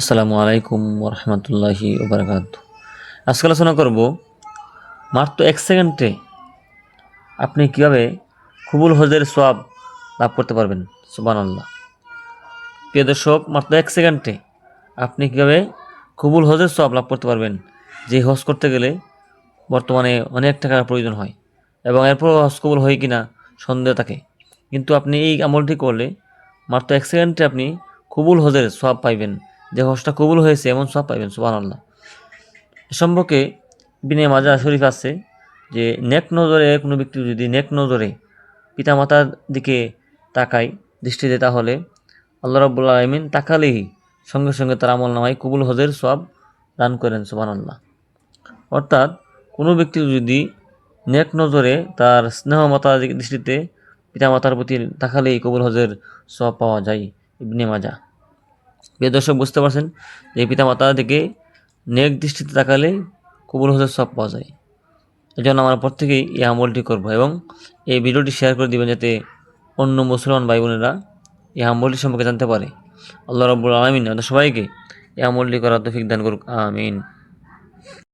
আসসালামু আলাইকুম রহমতুল্লাহি ওবরাকাত আজকে আলোচনা করব, মাত্র এক সেকেন্ডে আপনি কীভাবে খুবুল হজের সোয়াব লাভ করতে পারবেন? সুবান আল্লাহ প্রিয় দর্শক, মাত্র এক সেকেন্ডে আপনি কীভাবে খুবুল হজের সোয়াব লাভ করতে পারবেন? যে হজ করতে গেলে বর্তমানে অনেক টাকার প্রয়োজন হয় এবং এরপর হজ কবুল হয় কিনা সন্দেহ থাকে। কিন্তু আপনি এই আমলটি করলে মাত্র এক সেকেন্ডে আপনি কবুল হজের সব পাইবেন। যে হজটা কবুল হয়েছে, এমন সব পাইবেন সুবাহ আল্লাহ এ সম্পর্কে বিনে মাজা শরীফ আছে যে, নেক নজরে কোনো ব্যক্তি যদি নেক নজরে পিতামাতার দিকে তাকায় দৃষ্টি দেয় তাহলে আল্লাহ রব্বুল্লা আলমিন তাকালেই সঙ্গে সঙ্গে তার আমল নামায় কবুল হজের সব দান করেন সুবাহ আল্লাহ অর্থাৎ কোনো ব্যক্তি যদি নেক নজরে তার স্নেহ মাতা দৃষ্টিতে পিতামাতার প্রতি তাকালেই কবুল হজের সব পাওয়া যায়, ইবনে মাজা। প্রিয় দর্শক, বুঝতে পারছেন যে পিতামাতা থেকে নেক দৃষ্টিতে তাকালে কবুল হজের সব পাওয়া যায়। এই জন্য আমরা প্রত্যেকেই এই আমলটি করব এবং এই ভিডিওটি শেয়ার করে দেবেন যাতে অন্য মুসলমান ভাই বোনেরা এই আমলটি সম্পর্কে জানতে পারে। আল্লাহ রব্বুল আলমিন আমাদের সবাইকে এই আমলটি করার তো ফিক দান করুক, আমিন।